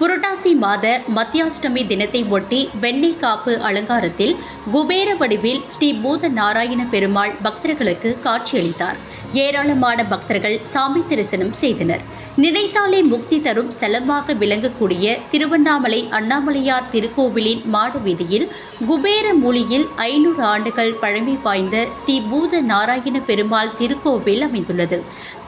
புரட்டாசி மாத மத்தியாஷ்டமி தினத்தை ஒட்டி வெண்ணெய் காப்பு அலங்காரத்தில் குபேர வடிவில் ஸ்ரீ பூத நாராயண பெருமாள் பக்தர்களுக்கு காட்சியளித்தார். ஏராளமான பக்தர்கள் சாமி தரிசனம் செய்தனர். நினைத்தாலே முக்தி தரும் ஸ்தலமாக விளங்கக்கூடிய திருவண்ணாமலை அண்ணாமலையார் திருக்கோவிலின் மாட வீதியில் குபேர மூலியில் ஐநூறு ஆண்டுகள் பழமை வாய்ந்த ஸ்ரீ பூத நாராயண பெருமாள் திருக்கோவில் அமைந்துள்ளது.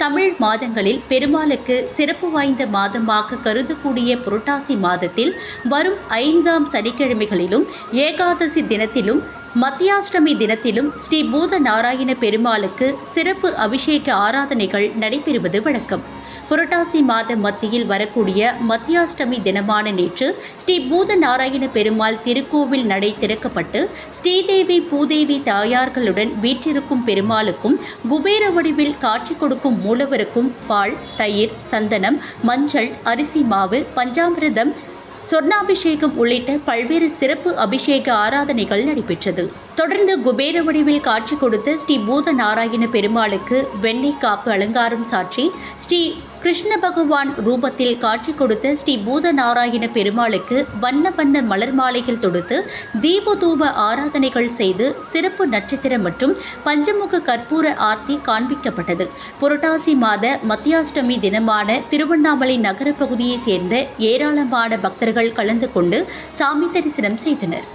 தமிழ் மாதங்களில் பெருமாளுக்கு சிறப்பு வாய்ந்த மாதமாக கருதக்கூடிய பொருள் புரட்டாசி மாதத்தில் வரும் ஐந்தாம் சனிக்கிழமைகளிலும் ஏகாதசி தினத்திலும் மத்தியாஷ்டமி தினத்திலும் ஸ்ரீ பூத நாராயண பெருமாளுக்கு சிறப்பு அபிஷேக ஆராதனைகள் நடைபெறுவது வழக்கம். புரட்டாசி மாத மத்தியில் வரக்கூடிய மத்தியாஷ்டமி தினமான நேற்று ஸ்ரீ பூத நாராயண பெருமாள் திருக்கோவில் நடை திறக்கப்பட்டு ஸ்ரீதேவி பூதேவி தாயார்களுடன் வீற்றிருக்கும் பெருமாளுக்கும் குபேர வடிவில் காட்சி கொடுக்கும் மூலவருக்கும் பால் தயிர் சந்தனம் மஞ்சள் அரிசி மாவு பஞ்சாமிரதம் சொர்ணாபிஷேகம் உள்ளிட்ட பல்வேறு சிறப்பு அபிஷேக ஆராதனைகள் நடைபெற்றது. தொடர்ந்து குபேர வடிவில் காட்சி கொடுத்த ஸ்ரீ பூத நாராயண பெருமாளுக்கு வெண்ணெய் காப்பு அலங்காரம் சாற்றி ஸ்ரீ கிருஷ்ண பகவான் ரூபத்தில் காட்சி கொடுத்த ஸ்ரீ பூத நாராயண பெருமாளுக்கு வண்ண வண்ண மலர் மாலைகள் தொடுத்து தீபதூப ஆராதனைகள் செய்து சிறப்பு நட்சத்திரம் மற்றும் பஞ்சமுக கற்பூர ஆர்த்தி காண்பிக்கப்பட்டது. புரட்டாசி மாத மத்தியாஷ்டமி தினமான திருவண்ணாமலை நகர பகுதியைச் சேர்ந்த ஏராளமான பக்தர்கள் கலந்து கொண்டு சாமி தரிசனம் செய்தனர்.